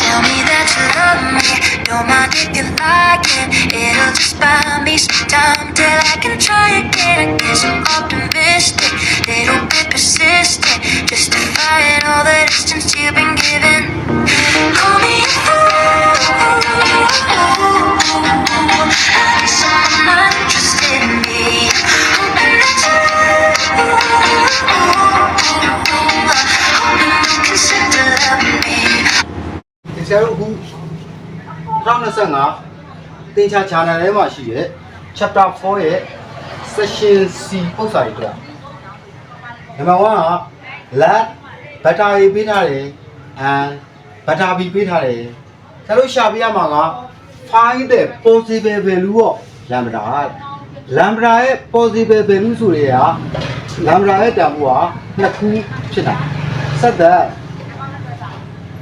Tell me that you love me. Don't mind if you like it. It'll just buy me some time till I can try again. I guess I'm optimistic, little bit persistent, justifying all the distance you've been giving. Call me a fool. ဆရာတို့အခု2025သင်္ချာ channel ထဲမှာရှိတဲ့ chapter 4ရဲ့ session C ပုံစံတွေတွေ့ရနံပါတ်1က lat ဘတ်တာရီပေးထားတယ် and ဘတ်တာဘီပေးထားတယ်ဆရာတို့ရှာပြရမှာက find the possible value of lambda lambda ရဲ့ possible value ဆိုတွေက lambda ရဲ့တန်ဖိုးကနှစ်ခုဖြစ်တာဆက်သက်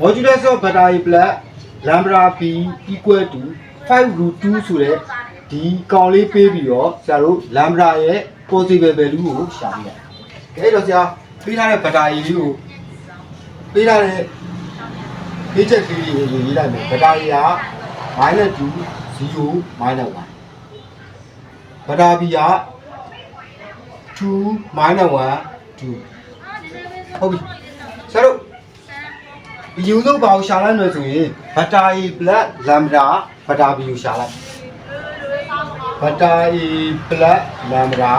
modulus of battery plus lambda b equal to 5 root 2ဆိုတဲ့ဒီကောင်လေးပေးပြီးတော့ဆရာတို့ lambda ရဲ့ possible value ကိုရှာပြရတယ်။ကဲအဲ့တော့ဆရာပေးထားတဲ့ battery လေးကိုပေးထားတဲ့ပေးချက်ကလေးကိုရေးလိုက်မယ်။ battery က -2 0 -1 battery က2 -1 2ဟုတ်ပြီဆရာတို့ ဒီယူဆုံးပါကိုရှာလိုက်မယ်ဆိုရင်ဘတာအီ black lambda ဘတာဘီကိုရှာလိုက်ဘတာအီ black lambda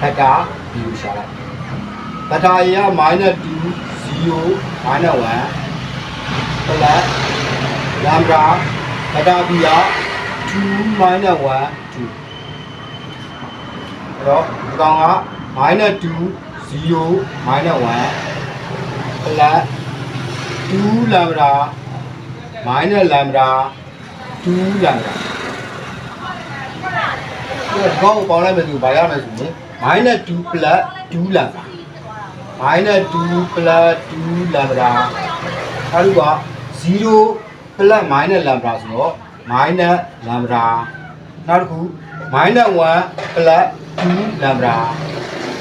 ဘတာဘီကိုရှာလိုက်ဘတာအီက -2 0 -1 black lambda ဘတာဘီက2 -1 2အဲ့တော့ဒီကောင်က -2 0 -1 plus 2 lambda minus lambda 2 lambda ဒီကောက်ပေါင်းလိုက်မယ်ဆိုဘာရမယ်ဆိုရင် minus 2 plus 2 lambda minus 2 plus 2 lambda အဲ့ဒါက0 plus minus lambda ဆိုတော့ minus lambda နောက်တစ်ခု minus 1 plus 2 lambda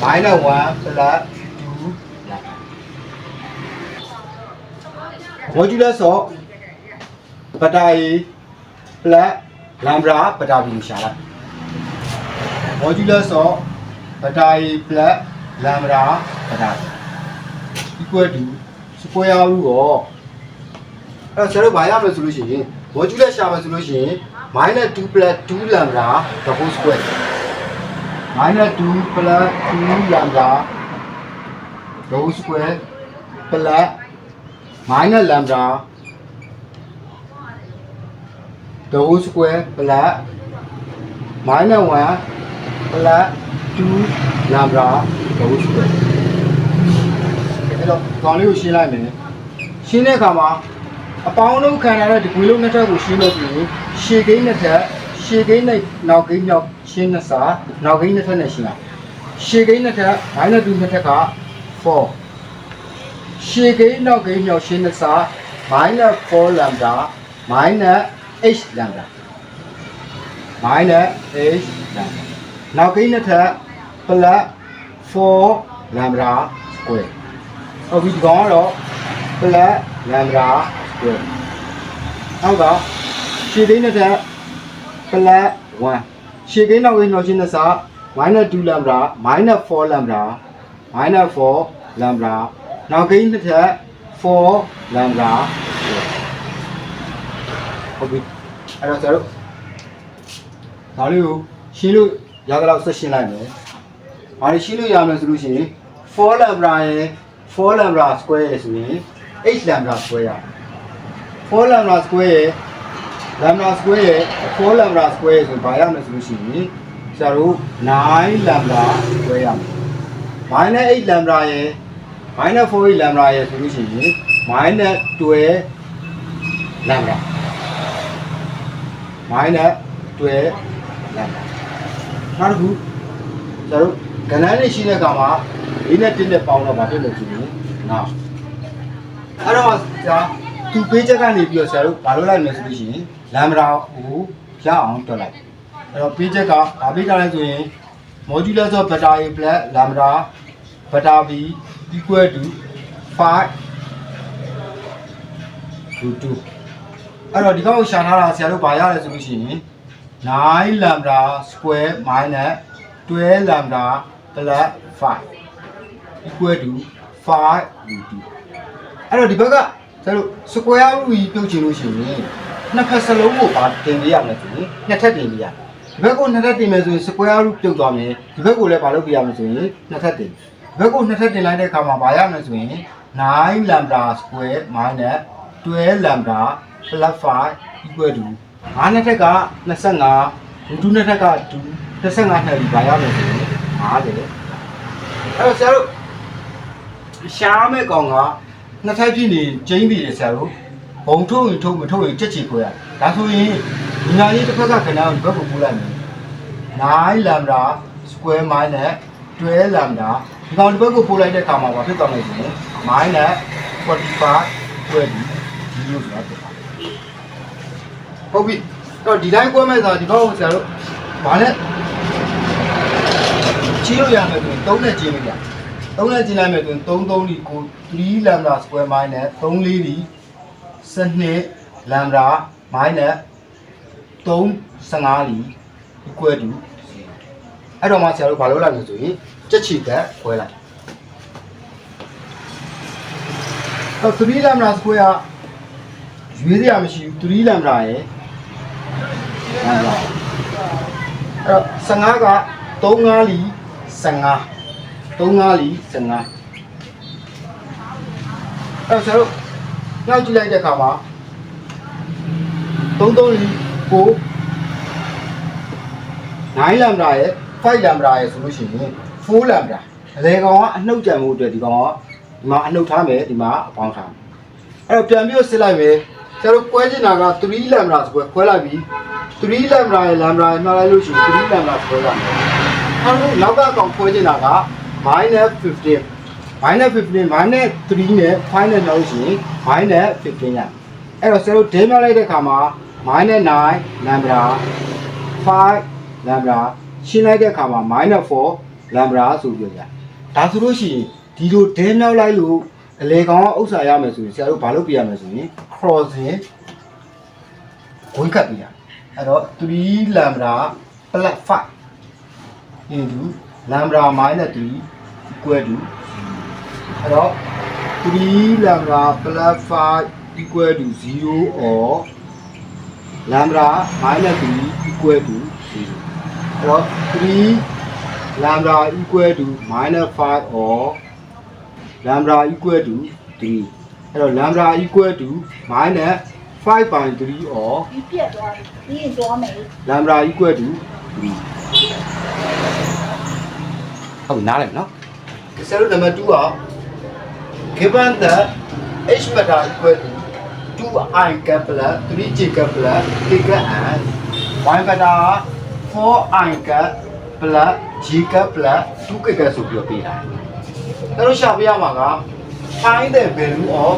minus 1 plus 2 lambda modulus of ဘတာရီ plus lambda ဘတာဘီကိုရှာလိုက် modulus of ဘတာရီ plus lambda ဘတာဘီ equal to square root of အဲ့တော့ဆရာတို့ဘာရမလဲဆိုလို့ရှိရင် modulus ရှာမယ်ဆိုလို့ရှိရင် -2 plus 2 lambda the whole square -2 plus 2 lambda the whole square plus minus lambda the whole square plus minus 1 plus 2 lambda the whole square အဲ့တော့ကောင်လေးကိုရှင်းလိုက်မယ်ရှင်းတဲ့အခါမှာအပေါင်းလုံးခံရတဲ့ဒီကွေလုံးနှစ်ထပ်ကိုရှင်းလို့ပြီးရှေကိန်းနှစ်ထပ်ရှေကိန်းနဲ့နောက်ကိန်းမြောက်ရှင်းနှစ်စာနောက်ကိန်းနှစ်ထပ်နဲ့ရှင်းရရှေကိန်းနှစ်ထပ် minus 2နှစ်ထပ်က4 ရှေကိန်းနောက်ကိန်းမြောက်ရှင်းနှစ်စာ minus 4 lambda minus h lambda minus h lambda နောက်ကိန်းနှစ်ထပ် plus 4 lambda square ဟုတ်ပြီဒီကောင်ကတော့ plus lambda square ဟုတ်တော့ရှေ့ကိန်းတစ်ထပ် plus 1ရှေ့ကိန်းနောက်ကိန်းနောက်ချင်းနှစ်စာ minus 2 lambda minus 4 lambda minus 4 lambda နောက်ကိန်းတစ်ထပ်4 lambda square ဟုတ်ပြီအဲ့တော့ဆရာတို့ဒါလေးကိုရှင်းလို့ရကြတော့ဆက်ရှင်းလိုက်မယ်။ဘာလို့ရှင်းလို့ရမလဲဆိုလို့ရှိရင်4 lambda ရယ်4 lambda square ရယ်ဆိုရင် h lambda square ရ4 lambda square ရယ် lambda square ရယ်4 lambda square ရယ်ဆိုဘာရမလဲဆိုလို့ရှိရင်ဆရာတို့9 lambda square ရမယ်။ minus 8 lambda ရယ် minus 4 lambda ရယ်ဆိုလို့ရှိရင် minus 12 lambda minus 12 lambda နောက်တစ်ခုကျွန်တော်တို့ကဏ္ဍနဲ့ရှိတဲ့အခါမှာလေးနဲ့တင်းနဲ့ပေါင်းတော့ဘာဖြစ်လဲဆိုရင်နောက်အဲ့တော့ဆရာသူပေးချက်ကနေပြီးတော့ဆရာတို့ဘာလုပ်လိုက်မလဲဆိုလို့ရှိရင်လမ်ဘရာကိုရအောင်တွက်လိုက်အဲ့တော့ပေးချက်ကဘာပေးထားလဲဆိုရင် modulus of beta a plus lambda beta b equal to 5လူ2အဲ့တော့ဒီကောင်ကိုရှာထားတာဆရာတို့ဘာရလဲဆိုလို့ရှိရင်9 lambda square minus 12 lambda plus 5 equal to 5 root 2အဲ့တော့ဒီဘက်ကဆရာတို့ square root ကြီးပြုတ်ချင်လို့ရှိရင်နှစ်ဖက်စလုံးကိုပါတင်ပေးရမယ်ဆိုရင်နှစ်ထပ်တင်ပေးရမယ်ဒီဘက်ကိုနှစ်ထပ်တင်မယ်ဆိုရင် square root ပြုတ်သွားမယ်ဒီဘက်ကိုလည်းမလုပ်ပြရမယ်ဆိုရင်နှစ်ထပ်တင်ဒီ ဘက်ကိုနှစ်ထပ်တင်လိုက်တဲ့အခါမှာဘာရမလဲဆိုရင်9 lambda square minus 12 lambda plus 5 equal to 9နှစ်ထက်က25 root 2နှစ်ထက်က2 25ထပ်ပြီးဘာရမလဲဆိုရင်50အဲ့တော့ဆရာတို့ရှားမဲ့ကောင်ကနှစ်ထပ်ဖြစ်နေကျင်းပြီလေဆရာတို့ဘုံထုတ်ရင်ထုတ်မထုတ်ရင်ကြက်ချီခွဲရဒါဆိုရင်ဒီနာကြီးတစ်ဖက်ကခဏကိုဒီဘက်ကိုပို့လိုက်မယ်9 lambda square minus 12 lambda ဒီကောင်ဒီဘက်ကိုပို့လိုက်တဲ့အခါမှာဘာဖြစ်သွားမလဲဆိုရင် minus 45 square ဒီလိုဆိုတာဖြစ်သွားဟုတ်ပြီတော့ဒီတိုင်းကွဲမဲ့ဆိုဒီကောင်ကိုဆရာတို့ဘာလဲချီလို့ရမယ်ဆိုရင်3နဲ့ချီလို့ရ3နဲ့ချီလိုက်မယ်ဆိုရင်3 3ဒီကို3 lambda square minus 3 4ဒီ12 lambda minus 3 15လီ equal to အဲ့တော့မှဆရာတို့ဘာလုပ်လိုက်လဲဆိုရင် ကြက်ချီကခွဲလိုက်တော့3 lambda square ကရွေးစရာမရှိဘူး3 lambda ရယ် lambda အဲ့တော့15က3 5လီ15 3 5လီ15အဲ့တော့ဆရာတို့နောက်ကြည့်လိုက်တဲ့အခါမှာ3 3လီ9 9လမ်ဒါရဲ့5လမ်ဒါရဲ့ဆိုလို့ရှိရင် 4လမ်ဒါအလေကောင်ကအနှုတ်ကြံမှုအတွက်ဒီကောင်ကဒီမှာအနှုတ်ထားမယ်ဒီမှာအပေါင်းထားမယ်အဲ့တော့ပြန်ပြီးတော့စစ်လိုက်မယ်ကျတော့ကွဲချင်တာက3လမ်ဒါဆိုခွဲလိုက်ပြီး3လမ်ဒါရဲ့လမ်ဒါရဲ့နှောက်လိုက်လို့ရှိရင်3လမ်ဒါခွဲလိုက်မယ်အဲ့တော့နောက်ကကောင်ခွဲချင်တာက minus 15 minus 15 minus 3နဲ့5နဲ့နှောက်လို့ရှိရင် minus 15 ရအဲ့တော့ဆရာတို့ဒဲမြောက်လိုက်တဲ့ခါမှာ minus 9လမ်ဒါ5 lambda ရှင်းလိုက်တဲ့အခါမှာ -4 lambda ဆိုပြောကြ။ဒါဆိုလို့ရှိရင်ဒီလိုဒဲမြောက်လိုက်လို့အလေကောင်ကဥစ္စာရမယ်ဆိုရင်ဆရာတို့ဘာလုပ်ပြရမလဲဆိုရင် crossing ဝိကပ်ပြရ။အဲ့တော့3 lambda plus 5 into lambda minus 3 equal to အဲ့တော့3 lambda plus 5 equal to 0 or lambda minus 3 equal to 0အဲ့တော့3 lambda equal to minus 5 or lambda equal to 3အဲ့တော့ lambda equal to minus 5 by 3 or ဒီပြက်သွားပြီပြီးရင်သွားမယ် lambda equal to 3ဟုတ်ပြီနားလည်နော်ဆရာတို့ number 2က given that h beta equal to 2i cap plus 3j cap plus k cap and y beta 4i cap plus g cap plus 2k cap ဆိုပြီးတော့ပေးတာ။ဒါတို့ရှာပြရမှာက find the value of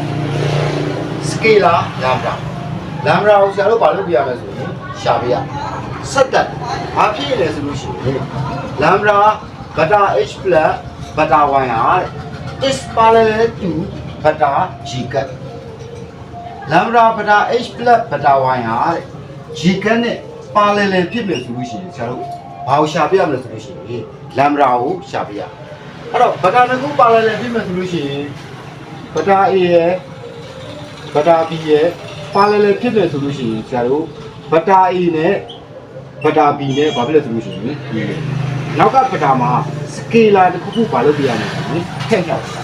scalar lambda lambda ကိုဆရာတို့ဘာလုပ်ပြရမလဲဆိုရင်ရှာပြရဆက်တက်ဘာဖြစ်ရလဲဆိုလို့ရှိရင် lambda beta h plus beta y ဟာတဲ့ is parallel to beta g cap lambda beta h plus beta y ဟာတဲ့ g cap နဲ့ parallel ဖြစ်မယ်ဆိုလို့ရှိရင်ဆရာတို့ ဘာကိုရှာပြရမလဲဆိုလို့ရှိရင် lambda ကိုရှာပြရအဲ့တော့ beta နှစ်ခု parallel ဖြစ်မယ်ဆိုလို့ရှိရင် beta a ရယ် beta b ရယ် parallel ဖြစ်တယ်ဆိုလို့ရှိရင်ဆရာတို့ beta a နဲ့ beta b နဲ့ဘာဖြစ်လဲဆိုလို့ရှိရင်ဒီနောက်က beta မှာ scalar တစ်ခုခုဘာလို့ပြရမလဲဆိုရင်ထည့်ရောက်တာ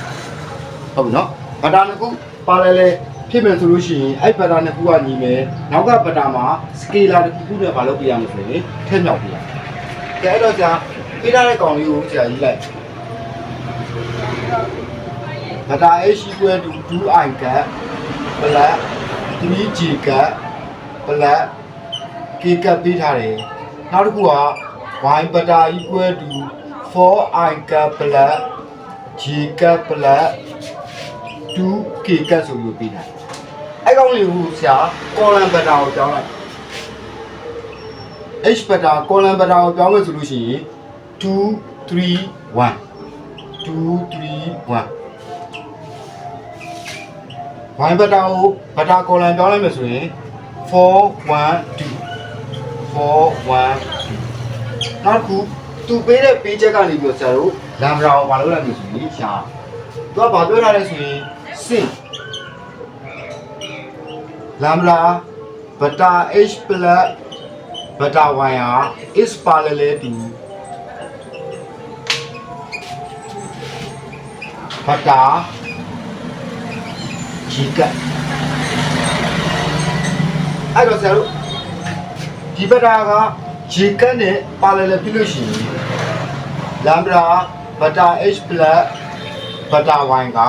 ဟုတ်ပြီနော် beta နှစ်ခု parallel ဖြစ်မယ်ဆိုလို့ရှိရင်အဲ့ beta နှစ်ခုကညီမယ်နောက်က beta မှာ scalar တစ်ခုခုနဲ့ဘာလို့ပြရမလဲဆိုရင်ထည့်မြောက်ပြရ ကဲအဲ့တော့ကြာပေးထားတဲ့ကောင်လေးကိုဆရာကြီးလိုက် beta h equal to 2i cap plus 3g cap plus k cap ပေးထားတယ်နောက်တစ်ခုက y beta equal to 4i cap plus g cap plus 2k cap ဆိုပြီးပေးတာအဲ့ကောင်လေးကိုဆရာ column beta ကိုပြောင်းလိုက် h beta column beta ကိုပြောင်းမယ်ဆိုလို့ရှိရင်2 3 1 2 3 1ဝိုင်းဘတာကိုဘတာကောလန်ပြောင်းလိုက်မယ်ဆိုရင်4 1 2 4 1 2နောက်တစ်ခုသူပေးတဲ့ပေးချက်ကနေပြီးတော့ဆရာတို့လမ်ဘရာကိုမလုပ်လိုက်လို့ဆိုရင်ရှာသူကဘာပြောထားလဲဆိုရင်စင်လမ်ဘရာဘတာ h plus ဘတာ y ဟာ is parallel to ဘတာ g ကအဲ့တော့ဆရာတို့ဒီဘတာက g ကနဲ့ parallel ဖြစ်လို့ရှိရင်လမ်ဘရာဘတာ h plus ဘတာ y က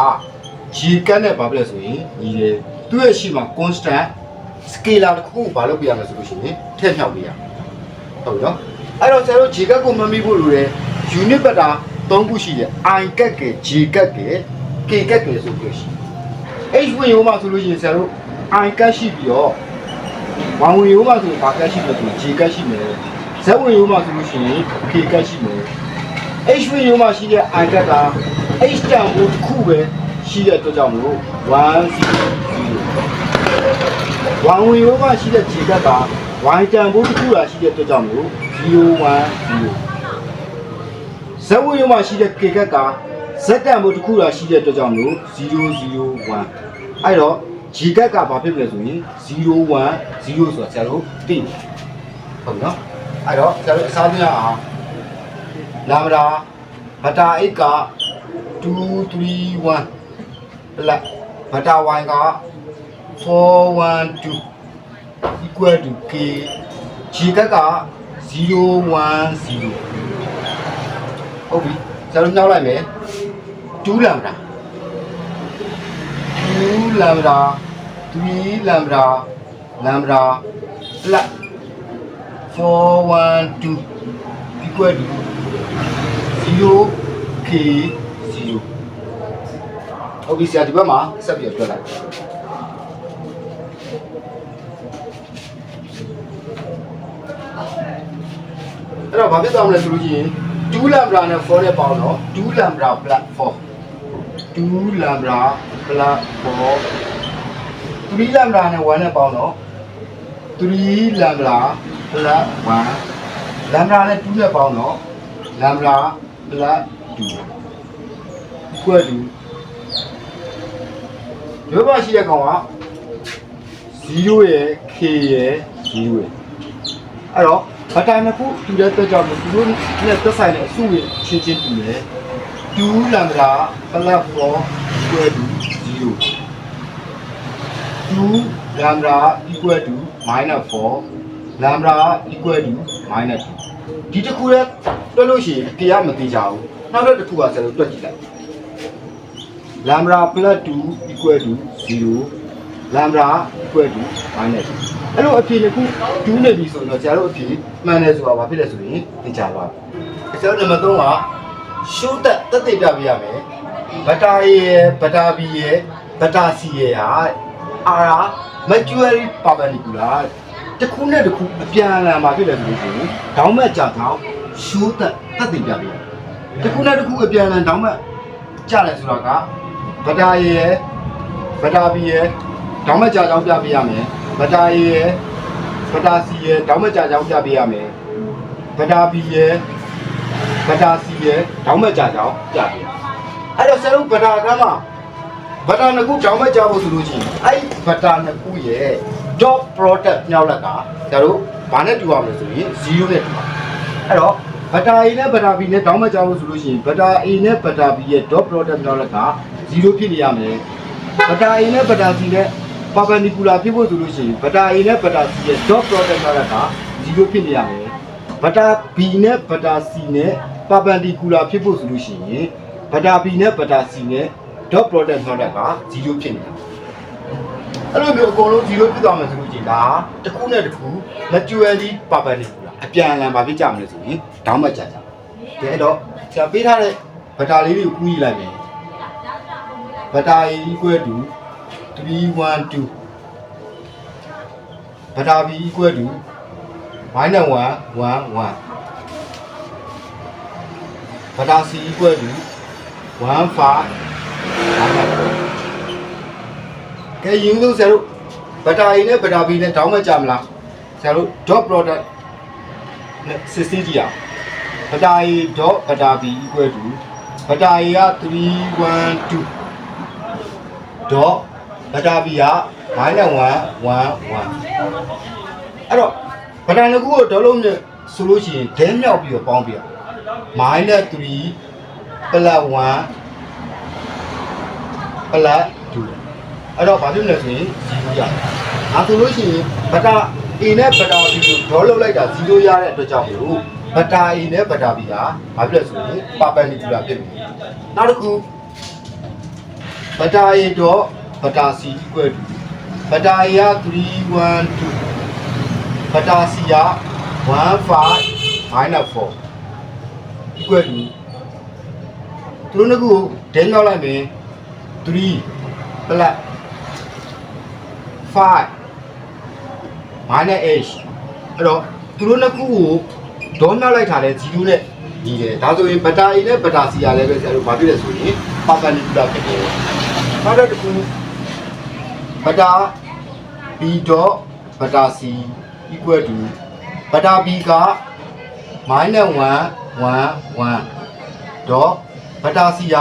g ကနဲ့ဘာဖြစ်လဲဆိုရင်ညီတယ်သူ့ရဲ့ရှိမှာ constant scalar တစ်ခုကိုဘာလုပ်ပြရမလဲဆိုလို့ရှိရင်ထည့်ဖြောက်ပြရဟုတ်ပြီနော်အဲ့တော့ဆရာတို့ g ကကိုမမိဖို့လိုတယ် unit ဘတာ၃ခုရှိတယ် i ကက်ကဲ g ကက်ကဲ k ကက်ကဲဆိုပြီးရှိတယ် h ဝင်ရိုးမှာဆိုလို့ရှိရင်ဆရာတို့ i ကက်ရှိပြီးတော့ဝမ်ဝင်ရိုးမှာဆိုရင်ဘာကက်ရှိလဲဆိုရင် j ကက်ရှိမယ် z ဝင်ရိုးမှာဆိုလို့ရှိရင် k ကက်ရှိမယ် h ဝင်ရိုးမှာရှိတဲ့ i ကက်က h တန်ဖို့တစ်ခုပဲရှိတဲ့အတွက်ကြောင့်မလို့1 0 0 ဝမ်ဝင်ရိုးမှာရှိတဲ့ j ကက်က y တန်ဖို့တစ်ခုလာရှိတဲ့အတွက်ကြောင့်မလို့ 0 1 0 ဇက်ဝင်ရုံမှာရှိတဲ့ k ကက်ကဇက်တန်ဖို့တစ်ခုလာရှိတဲ့အတွက်ကြောင့်မလို့001အဲ့တော့ g ကက်ကဘာဖြစ်မလဲဆိုရင်010ဆိုတာဆရာတို့သိတယ်ဟုတ်နော်အဲ့တော့ဆရာတို့အစားပြရအောင်လာမတာဘတာအိတ်က231ပလက်ဘတာ y က 412 equal to k g ကက်က010ဟုတ်ပြီကျွန်တော်ညှောက်လိုက်မယ်2လမ်ဒါ2လမ်ဒါ3လမ်ဒါလမ်ဒါ plus 412 equal to 0 k 0ဟုတ်ပြီဆရာဒီဘက်မှာဆက်ပြီးတော့တွက်လိုက် အဲ့တော့ဘာဖြစ်သွားမလဲဆိုလို့ရှိရင်2 lambda နဲ့4နဲ့ပေါင်းတော့2 lambda plus 4 2 lambda plus 4 3 lambda နဲ့1နဲ့ပေါင်းတော့3 lambda plus 1 lambda နဲ့2နဲ့ပေါင်းတော့ lambda plus 2 equal to ဒီဘက်မှာရှိတဲ့ကောင်က0ရဲ့ k ရဲ့0ရဲ့အဲ့တော့ ဘတ်တိုင်းနှစ်ခုတူတဲ့အတွက်ကြောင့်မို့သူတို့နဲ့သက်ဆိုင်တဲ့အစုရဲ့ချင်းချင်းတူတယ်2 lambda plus 4 equal to 0 2 lambda equal to minus 4 lambda equal to minus 2ဒီတစ်ခုရဲ့တွက်လို့ရှိရင်ကြရမသိကြဘူးနောက်တစ်ခုကဆက်လို့တွက်ကြည့်လိုက် lambda plus 2 equal to 0 lambda equal to minus 2အဲ့လိုအဖြေတစ်ခု2နေပြီဆိုတော့ဆရာတို့အဖြေမှန်တယ်ဆိုတာဘာဖြစ်လဲဆိုရင်သိကြပါဘူးဆရာတို့နံပါတ်3ကရှိုးတက်တက်သိပြပြရမယ်ဘတာရဲ့ဘတာဘီရဲ့ဘတာစီရဲ့ဟာအာရာ mercury perpendicular တစ်ခုနဲ့တစ်ခုအပြန်အလှန်မှာဖြစ်တယ်ဆိုလို့ရှိရင်ဒေါင်းမက်ကြောင့်ရှိုးတက်တက်သိပြပြရတစ်ခုနဲ့တစ်ခုအပြန်အလှန်ဒေါင်းမက်ကြတယ်ဆိုတာကဗတာရယ်ဗတာဘီရ ယ်ဒေါင်းမက်ကြာကြောင်းပြပေးရမယ်ဗတာရယ်ဗတာစီရယ်ဒေါင်းမက်ကြာကြောင်းပြပေးရမယ်ဗတာဘီရယ်ဗတာစီရယ်ဒေါင်းမက်ကြာကြောင်းပြပေးရမယ်အဲ့တော့ဆရာတို့ဗတာကမှဗတာနှစ်ခုဒေါင်းမက်ကြာဖို့ဆိုလို့ရှိရင်အဲ့ဗတာနှစ်ခုရဲ့ dot product ညောက်လက်ကဆရာတို့ဘာနဲ့တူရမလဲဆိုရင်0နဲ့တူပါအဲ့တော့ဘတာ A နဲ့ဘတာ B နဲ့တောင်းမကြဘူးဆိုလို့ရှိရင်ဘတာ A နဲ့ဘတာ B ရဲ့ dot product ညောက်လက်က0ဖြစ်နေရမယ်ဘတာ A နဲ့ဘတာ C နဲ့ perpendicular ဖြစ်ဖို့ဆိုလို့ရှိရင်ဘတာ A နဲ့ဘတာ C ရဲ့ dot product ညောက်လက်က0ဖြစ်နေရမယ်ဘတာ B နဲ့ဘတာ C နဲ့ perpendicular ဖြစ်ဖို့ဆိုလို့ရှိရင်ဘတာ B နဲ့ဘတာ C နဲ့ dot product ညောက်လက်က0ဖြစ်နေတယ်အဲ့လိုမျိုးအကုန်လုံး0ဖြစ်သွားမယ်ဆိုလို့ကြည်ဒါတစ်ခုနဲ့တစ်ခု mutually perpendicular အပြန်အလှန်ပါဖြစ်ကြမလဲဆိုရင်ဒေါင်းမကြကြတယ်အဲ့တော့ဆရာပေးထားတဲ့ဗတာလေးတွေကိုကူးကြည့်လိုက်မယ်ဗတာ A equal to 312ဗတာ B equal to minus 1 1 1ဗတာ C equal to 1 5 minus 4ကဲယူလို့ဆရာတို့ဘတာအီနဲ့ဘတာဘီနဲ့တောင်းမကြမလားဆရာတို့ dot product နဲ့စစ်စစ်ကြည့်အောင်ဘတာအီ dot ဘတာဘီ equal to ဘတာအီက312 dot ဘတာဘီက -1 1 1အဲ့တော့ဗဒန်တစ်ခုကိုဒေါ်လုံးနဲ့ဆိုလို့ရှိရင်ဒဲမြောက်ပြီးတော့ပေါင်းပြရ minus 3 plus 1 plus 2အဲ့တော့ဘာဖြစ်မလဲဆိုရင်0ရတယ်။ဒါဆိုလို့ရှိရင်ဗတာ A နဲ့ဗတာ B ကိုဒေါ်လုံးလိုက်တာ0ရတဲ့အတွက်ကြောင့်မလို့ဗတာ A နဲ့ဗတာ B ကဘာဖြစ်လဲဆိုရင် perpendicular ဖြစ်နေတယ်။နောက်တစ်ခုဗတာ A တော့ ဗတာ C equal to ဗတာ A က312ဗတာ C က15 minus 4 equal to သူတို့နှစ်ခုကိုဒဲမြောက်လိုက်မယ်3 plus 5 minus h အဲ့တော့သူတို့နှစ်ခုကိုဒေါမြောက်လိုက်တာလဲ0နဲ့ညီတယ်ဒါဆိုရင်ဘတာ A နဲ့ဘတာ C ရလည်းပဲဆရာတို့ဘာဖြစ်လဲဆိုရင် perpendicular ဖြစ်တယ်နောက်တစ်ခု ဘတာ b တော့ဘတာ c equal to ဘတာ b က -1 1 1တော့ဘတာ c က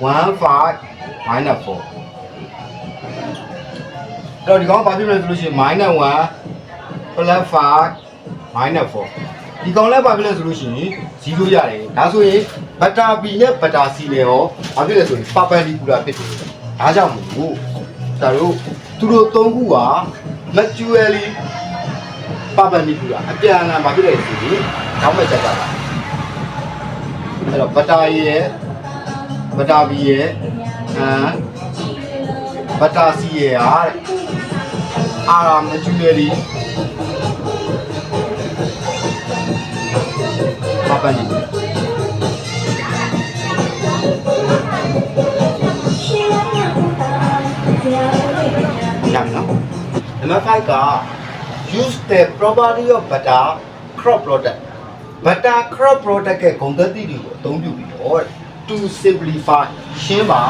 15 minus 4အဲ့တော့ဒီကောင်ဘာဖြစ်မလဲဆိုလို့ရှိရင် -1 plus 5 minus 4ဒီကောင်လည်းဘာဖြစ်လဲဆိုလို့ရှိရင်0ရတယ်ဒါဆိုရင်ဘတာ b နဲ့ဘတာ c နဲ့ရောဘာဖြစ်လဲဆိုရင် perpendicular ဖြစ်တယ်ဒါကြောင့်မို့လို့ ဒါတို့သူတို့သုံးခုက mutually perpendicular အပြန်အလှန်ဘာဖြစ်လဲဆိုရင်တောင်းမဲ့ချက်ကြတာအဲ့တော့ဘတာရဲ့ဘတာ b ရဲ့အမ်ဘတာ c ရဲ့ဟာတဲ့ are mutually perpendicular number 5က use the property of butter crop product butter crop product ကဂုဏ်သတ္တိတွေကိုအသုံးပြုပြီးတော့ to simplify ရှင်းပါ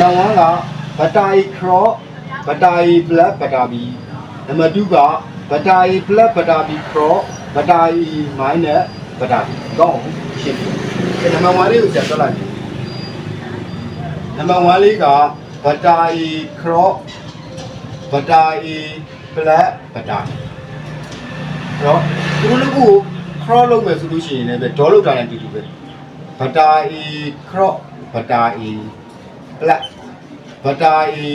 number 1က butter crop butter plus butter b number 2က butter plus butter b crop butter minus butter b ကောင်းရှင်းပြီ number 1လေးကိုဆက်သွားလိုက်မယ် number 1လေးက butter crop ဘတာအီပလက်ဘတာအဲ့တော့ဒီလိုကို cross လုပ်မယ်ဆိုလို့ရှိရင်လည်းပဲဒေါ်လောက်တာနဲ့တူတူပဲဘတာအီ cross ဘတာအီပလက်ဘတာအီ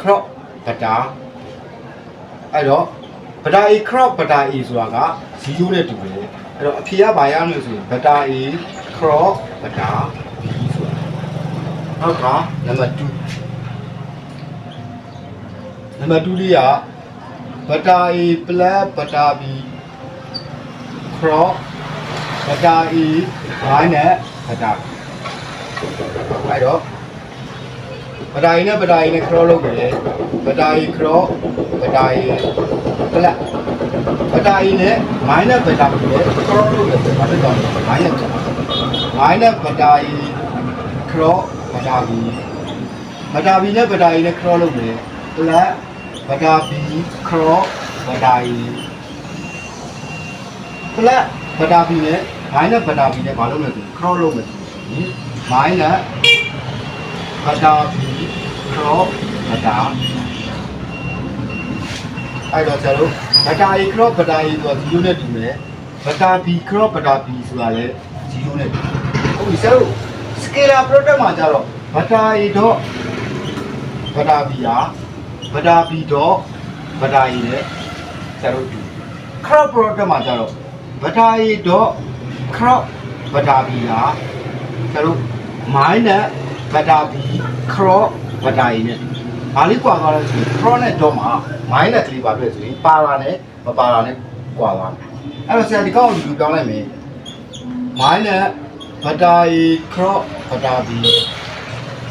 cross ဘတာအဲ့တော့ဘတာအီ cross ဘတာအီဆိုတာက0နဲ့တူတယ်အဲ့တော့အဖြေကဘာရမလဲဆိုရင်ဘတာအီ cross ဘတာ b ဆိုတာနောက်ကနံပါတ်2 နံပါတ်2လေးကဘတာ A ပလတ်ဘတာ B cross ဘတာ A ဘိုင်းနဲ့ဘတာအဲ့တော့ဘတာ A နဲ့ဘတာ A နဲ့ cross လုပ်တယ်ဘတာ A cross ဘတာ A ပလတ်ဘတာ A နဲ့ minus ဘတာ B နဲ့ cross လုပ်တယ်ဆိုတော့ဘာဖြစ်သွားလဲ minus ဖြစ်သွားတယ် minus ဘတာ A cross ဘတာ B ဘတာ B နဲ့ဘတာ A နဲ့ cross လုပ်တယ် plus ဘတာ B cross ဘတာ E plus ဘတာ B နဲ့ minus ဘတာ B နဲ့ဘာလုပ်မလဲဆိုရင် cross လုပ်မယ်ဆိုရင် minus ဘတာ B cross ဘတာအဲ့တော့ကျတော့ဘတာ A cross ဘတာ E ဆိုတာ0နဲ့တူမယ်ဘတာ B cross ဘတာ B ဆိုတာလည်း0နဲ့တူဟုတ်ပြီဆရာတို့ scalar product မှာကျတော့ဘတာ A တော့ဘတာ B ဟာ ဗဒါဘီတော့ဗဒါရီနဲ့ဆရာတို့တူ crop product မှာကျတော့ဗဒါရီတော့ crop ဗဒါဘီဟာဆရာတို့ minus ဗဒါဘီ crop ဗဒါရီနဲ့ဘာလေးကွာသွားလဲဆိုရင် crop နဲ့ dot မှာ minus ကလေးပါပြည့်ဆိုရင်ပါတာနဲ့မပါတာနဲ့ကွာသွားတယ်အဲ့တော့ဆရာဒီကောက်ကိုလူပြောင်းလိုက်မယ် minus ဗဒါရီ crop ဗဒါဘီ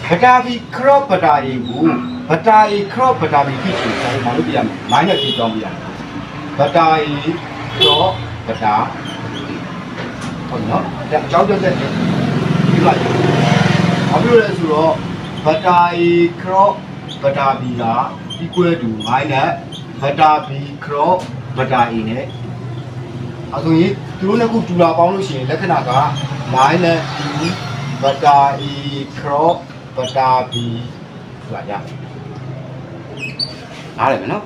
ဗဒါဘီ crop ဗဒါရီကို ဘတာအီ crop ဘတာဘီဖြစ်ချင်တယ်ဘာလို့ပြရမလဲ minus ဖြစ်ကြောင်းပြရမယ်ဘတာအီ crop ဘတာဟုတ်နော်ဒါအကြောင်းတက်တဲ့ဒီလိုက်ဘာဖြစ်လဲဆိုတော့ဘဘတာ a cross ဘတာ b က equal to minus ဘတာ b cross ဘတာ a နဲ့အဲဆိုရင်သူတို့နှစ်ခုတူလာပေါင်းလို့ရှိရင်လက္ခဏာက minus 2ဘတာ a cross ဘတာ b ဆိုတာရ နားလည်မယ်နော်